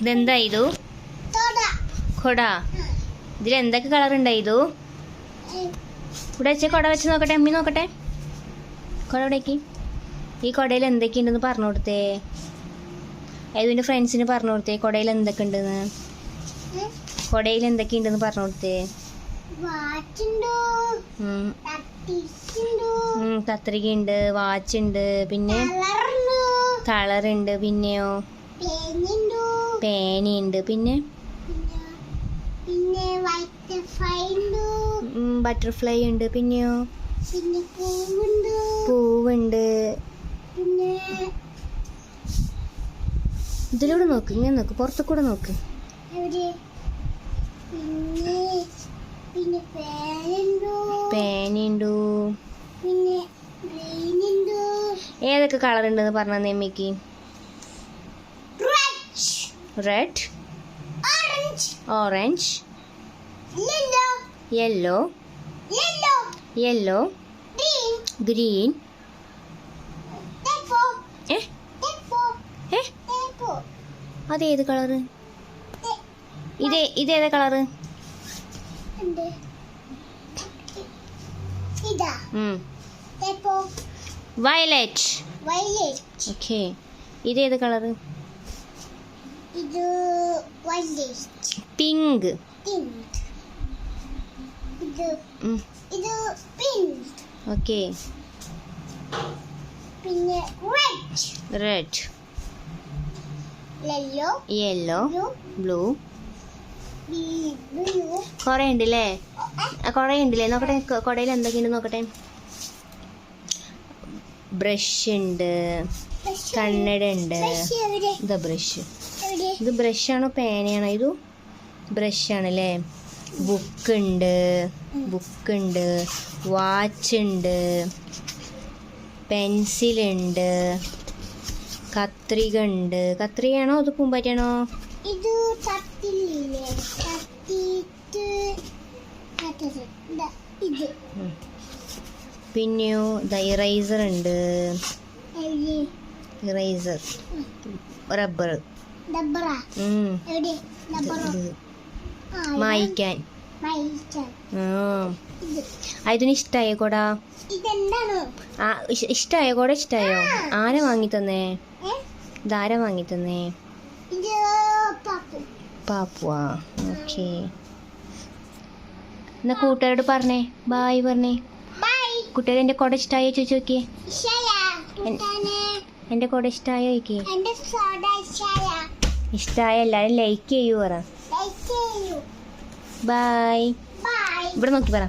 ഇതെന്താ ഇതു കൊട ഇതിൽ എന്തൊക്കെ കളർ ഉണ്ടായിതു ഇവിടെ വെച്ച കൊട വെച്ച് നോക്കട്ടെ അമ്മി നോക്കട്ടെ. കൊട ഇവിടേക്ക് ഈ കൊടയിൽ എന്തൊക്കെയുണ്ടെന്ന് പറഞ്ഞു കൊടുത്തേ. ഏതിന്റെ ഫ്രണ്ട്സിന് പറഞ്ഞു കൊടുത്തേ കൊടയിൽ എന്തൊക്കെ ഉണ്ടെന്ന് കൊടയിൽ എന്തൊക്കെയുണ്ടെന്ന് പറഞ്ഞു കൊടുത്തേ. കത്രികയുണ്ട് വാച്ചുണ്ട് പിന്നെ കളർ കളറുണ്ട് പിന്നെയോ? പേനയുണ്ട്? പിന്നെ? ബട്ടർഫ്ലൈ ഉണ്ട് പിന്നെയോ? പിന്നെ പൂവുണ്ടോ? ഇതിലൂടെ നോക്ക് ഇങ്ങനെ നോക്ക് പുറത്തു കൂടെ നോക്ക് പേനയുണ്ടു പിന്നെ ഗ്രീനുണ്ടോ ഏതൊക്കെ കളർ ഉണ്ടെന്ന് പറഞ്ഞ നെമ്മിക്ക്? Red red orange yellow yellow green അതേത് കളറ് ഇതേ ഇതേത് കളറ് ഉം. ഇതാ വയലറ്റ് വയലറ്റ് ഓക്കെ ഇത് ഏത് കളർ ഇത് വയലറ്റ് പിങ്ക് പിങ്ക് ഇത് ഇത് പിങ്ക് ഓക്കെ പിന്നെ red red yellow yellow blue കുറേ ഉണ്ടല്ലേ? കുറേ ഉണ്ടല്ലേ? നോക്കട്ടെ കുടയിൽ എന്തൊക്കെയുണ്ട് നോക്കട്ടെ? ബ്രഷ് ഉണ്ട് കണ്ണട ഉണ്ട് ഇതാ ബ്രഷ്. ഇത് ബ്രഷാണോ പേനയാണോ? ഇത് ബ്രഷാണല്ലേ? ബുക്ക് ഉണ്ട് ബുക്ക് ഉണ്ട് വാച്ച് ഉണ്ട് പെൻസിൽ ഉണ്ട് കത്രിക ഉണ്ട് കത്രികയാണോ അത് പൂമ്പാറ്റാണോ ഇത്. ഇതാ. പിന്നെയോ ദ ഇറൈസർ ഉണ്ട്. ഇറൈസർ റബ്ബർ മായിക്കാൻ. അതിന് ആ. കൂടാ? ഇഷ്ടായോ കൂടെ? ഇഷ്ടായോ? ആരാ വാങ്ങി തന്നേ? ഇതാരാ വാങ്ങി തന്നേ? പാപ്പുവാ? ഓക്കെ. എന്നാ കൂട്ടുകാരോട് പറഞ്ഞേ. ബായ് പറഞ്ഞേ. കുട്ടികൾ എന്റെ കുട ഇഷ്ടമായോ ചോദിച്ചു നോക്കിയേ? എന്റെ കുട ഇഷ്ടമായോ ചോദിക്കേ? ഇഷ്ടമായ എല്ലാവരും ലൈക്ക് ചെയ്യൂ പറ. ബായ് ബൈ ഇവിടെ നോക്കി പറ.